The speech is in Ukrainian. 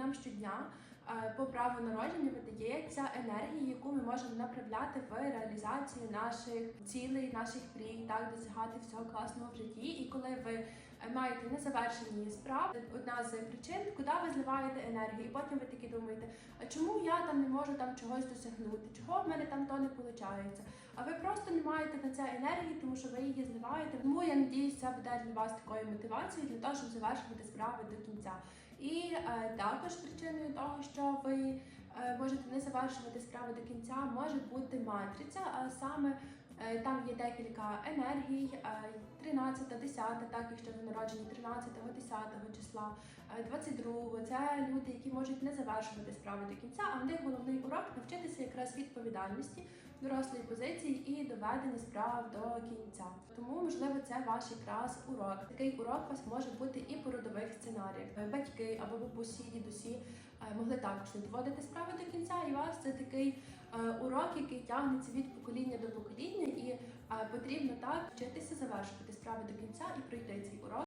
нам щодня е, по праву народження видається енергія, яку ми можемо направляти в реалізацію наших цілей, наших мрій, так досягати всього класного в житті. І коли ви маєте незавершені справи, одна з причин, куди ви зливаєте енергію, і потім ви такі думаєте, а чому я там не можу там чогось досягнути? Чого в мене там то не виходить? А ви просто не маєте на це енергії, тому що ви її зливаєте. Тому я надіюсь, це буде для вас такою мотивацією для того, щоб завершувати справи до кінця. І е, також причиною того, що ви е, можете не завершувати справи до кінця, може бути матриця, а саме там є декілька енергій, е, 13, 10, так, якщо ви народжені 13, 10 числа, е, 22, це люди, які можуть не завершувати справи до кінця, а в них головний урок навчитися якраз відповідальності, дорослої позиції і доведення справ до кінця. Тому, можливо, це ваш якраз урок. Такий урок у вас може бути і по родових сценаріях. Е, Батьки або бабусі, дідусі е, могли також не доводити справи до кінця, і у вас це такий е, урок, який тягнеться від покоління до покоління, і е, потрібно так вчитися завершувати справи до кінця і пройти цей урок.